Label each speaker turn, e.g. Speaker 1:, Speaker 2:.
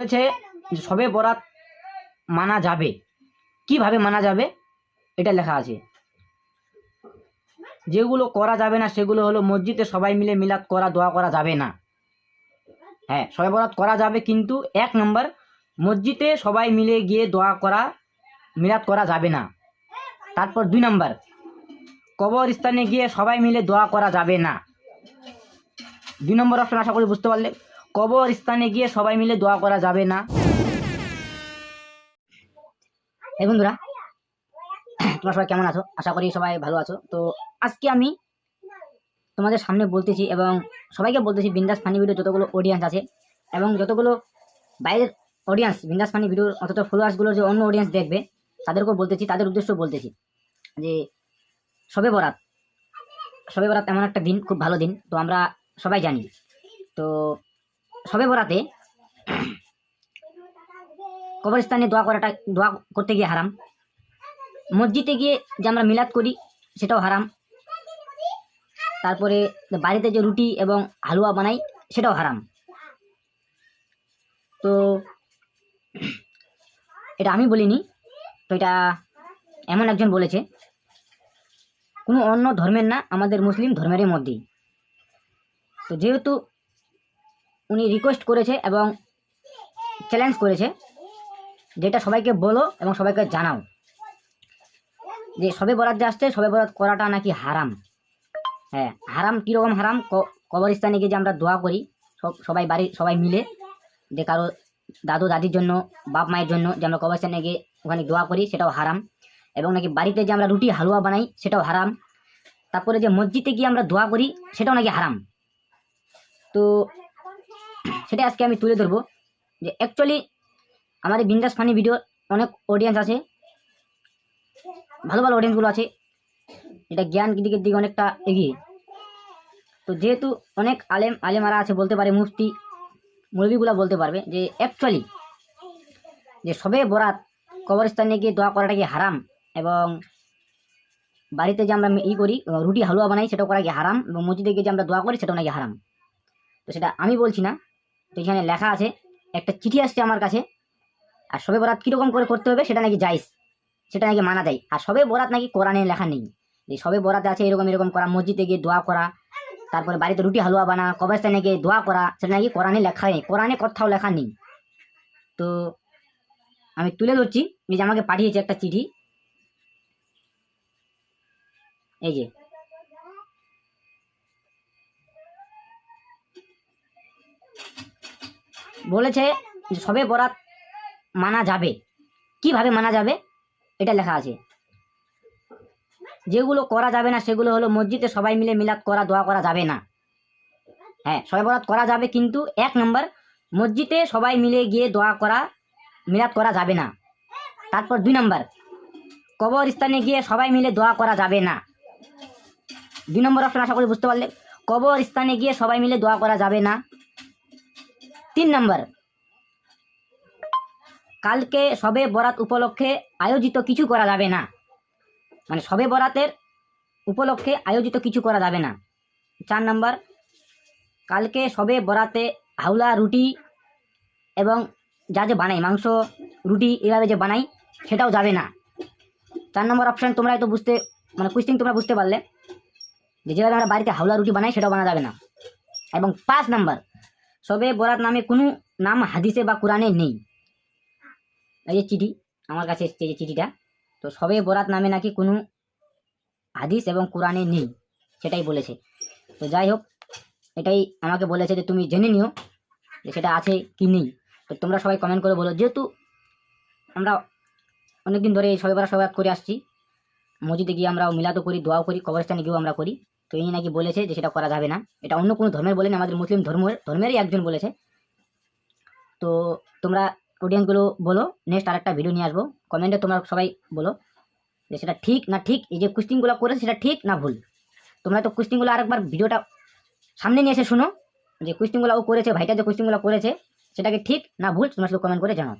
Speaker 1: যে সবে বরাত মানা যাবে। কীভাবে মানা যাবে? এটা লেখা আছে। যেগুলো করা যাবে না, সেগুলো হলো মসজিদে সবাই মিলে মিলাদ করা, দোয়া করা যাবে না। হ্যাঁ সবে বরাত করা যাবে কিন্তু এক নম্বর, মসজিদে সবাই মিলে গিয়ে দোয়া করা, মিলাদ করা যাবে না। তারপর দুই নম্বর, কবরস্থানে গিয়ে সবাই মিলে দোয়া করা যাবে না। দুই নম্বর অপশন আশা করি বুঝতে পারলে। কবরস্থানে গিয়ে সবাই মিলে দোয়া করা যাবে না। এই বন্ধুরা, তোমরা সবাই কেমন আছো? আশা করি সবাই ভালো আছো। তো আজকে আমি তোমাদের সামনে বলতেছি এবং সবাইকে বলতেছি, বিন্দাস ফানি ভিডিও যতগুলো অডিয়েন্স আছে এবং যতগুলো বাইরের অডিয়েন্স বিন্দাস ফানি ভিডিওর অথচ ফলোয়ার্সগুলো যে অন্য অডিয়েন্স দেখবে, তাদেরকেও বলতেছি, তাদের উদ্দেশ্য বলতেছি যে সবে বরাত সবে বরাত এমন একটা দিন, খুব ভালো দিন, তো আমরা সবাই জানি। তো সবে বরাতে কবরস্থানে দোয়া করাটা, দোয়া করতে গিয়ে হারাম। মসজিদে গিয়ে যে আমরা মিলাদ করি, সেটাও হারাম। তারপরে বাড়িতে যে রুটি এবং হালুয়া বানাই, সেটাও হারাম। তো এটা আমি বলিনি, তো এটা এমন একজন বলেছে, কোনো অন্য ধর্মের না, আমাদের মুসলিম ধর্মেরই মধ্যেই। তো যেহেতু উনি রিকোয়েস্ট করেছে এবং চ্যালেঞ্জ করেছে। যেটা সবাইকে বলো এবং সবাইকে জানাও। যে সবে বরাত যে আসছে, সবে বরাত করাটা নাকি হারাম। হ্যাঁ হারাম কীরকম হারাম? কবরস্থানে গিয়ে যে আমরা দোয়া করি, সব, সবাই বাড়ির, সবাই মিলে যে কারও দাদু দাদির জন্য, বাপ মায়ের জন্য যে আমরা কবরস্থানে গিয়ে ওখানে দোয়া করি, সেটাও হারাম। এবং নাকি বাড়িতে যে আমরা রুটি, হালুয়া বানাই, সেটাও হারাম। তারপরে যে মসজিদে গিয়ে আমরা দোয়া করি, সেটাও নাকি হারাম। তো সেটা আজকে আমি তুলে ধরবো যে অ্যাকচুয়ালি আমাদের বিন্দাস ফানি ভিডিওর অনেক অডিয়েন্স আছে, ভালো ভালো অডিয়েন্সগুলো আছে, এটা জ্ঞান দিকের দিকে অনেকটা এগিয়ে। তো যেহেতু অনেক আলেম আলেমারা আছে, বলতে পারে মুফতি মৌলবিগুলা বলতে পারবে যে অ্যাকচুয়ালি যে সবে বরাত কবরস্থানে গিয়ে দোয়া করাটা কি হারাম এবং বাড়িতে যে আমরা ই করি রুটি হালুয়া বানাই সেটাও করা কি হারাম এবং মসজিদে গিয়ে যে আমরা দোয়া করি, সেটাও নাকি হারাম। তো সেটা আমি বলছি না তো এখানে লেখা আছে, একটা চিঠি আসছে আমার কাছে, আর সবে বরাত কীরকম করে করতে হবে সেটা নাকি যাইস সেটা নাকি মানা যায়। আর সবে বরাত নাকি কোরআনে লেখা নেই। যে সবে বরাতে আছে এরকম এরকম করা, মসজিদে গিয়ে দোয়া করা, তারপরে বাড়িতে রুটি হালুয়া বানা, কবরস্থানে গিয়ে দোয়া করা, সেটা নাকি কোরআনে লেখা নেই। কোরআনে কোথাও লেখা নেই। তো আমি তুলে ধরছি, এই যে আমাকে পাঠিয়েছে একটা চিঠি। এই যে বলেছে যে সবে বরাত মানা যাবে। কীভাবে মানা যাবে? এটা লেখা আছে। যেগুলো করা যাবে না, সেগুলো হলো মসজিদে সবাই মিলে মিলাদ করা, দোয়া করা যাবে না। হ্যাঁ সবে বরাত করা যাবে কিন্তু এক নম্বর, মসজিদে সবাই মিলে গিয়ে দোয়া করা, মিলাদ করা যাবে না। তারপর দুই নম্বর, কবরস্থানে গিয়ে সবাই মিলে দোয়া করা যাবে না। দুই নম্বর অপশন আশা করি বুঝতে পারলে, কবরস্থানে গিয়ে সবাই মিলে দোয়া করা যাবে না। তিন নম্বর। কালকে সবে বরাত উপলক্ষে আয়োজিত কিছু করা যাবে না। মানে সবে বরাতের উপলক্ষে আয়োজিত কিছু করা যাবে না। চার নম্বর, কালকে সবে বরাতে হাওলা রুটি এবং যা যে বানাই, মাংস, রুটি এভাবে যে বানাই, সেটাও যাবে না। চার নম্বর অপশান তোমরা তো বুঝতে মানে কুইস্টিং তোমরা বুঝতে পারলে যে যেভাবে আমরা বাড়িতে হাওলা রুটি বানাই, সেটাও বানা যাবে না। এবং পাঁচ নাম্বার সবে বরাত নামে কোনো নাম হাদিসে বা কোরআনে নেই। এই যে চিঠি, আমার কাছে এসছে যে চিঠিটা। তো সবে বরাত নামে নাকি কোনো হাদিস এবং কোরআনে নেই, সেটাই বলেছে। তো যাই হোক, এটাই আমাকে বলেছে যে তুমি জেনে নিও যে সেটা আছে কি নেই। তো তোমরা সবাই কমেন্ট করে বলো। যেহেতু আমরা অনেকদিন ধরে এই সবে বরাত সবাই করে আসছি, মসজিদে গিয়ে আমরা মিলাদও করি, দোয়াও করি, কবরস্থানে গিয়েও আমরা করি। তো এই নাকি বলেছে যে সেটা করা যাবে না। এটা অন্য কোনো ধর্মের বলেন, আমাদের মুসলিম ধর্মের ধর্মেরই একজন বলেছে। তো তোমরা অডিয়েন্সগুলো বলো নেক্সট আরেকটা ভিডিও নিয়ে আসব। কমেন্টে তোমরা সবাই বলো যে সেটা ঠিক না ঠিক, এই যে কুস্টিংগুলো করেছে সেটা ঠিক না ভুল। তোমরা তো কুস্টিংগুলো আরেকবার ভিডিওটা সামনে নিয়ে এসে শুনো, যে কুস্টিংগুলো ও করেছে, ভাইটা যে কুস্টিংগুলো করেছে, সেটাকে ঠিক না ভুল তোমরা শুধু কমেন্ট করে জানাও।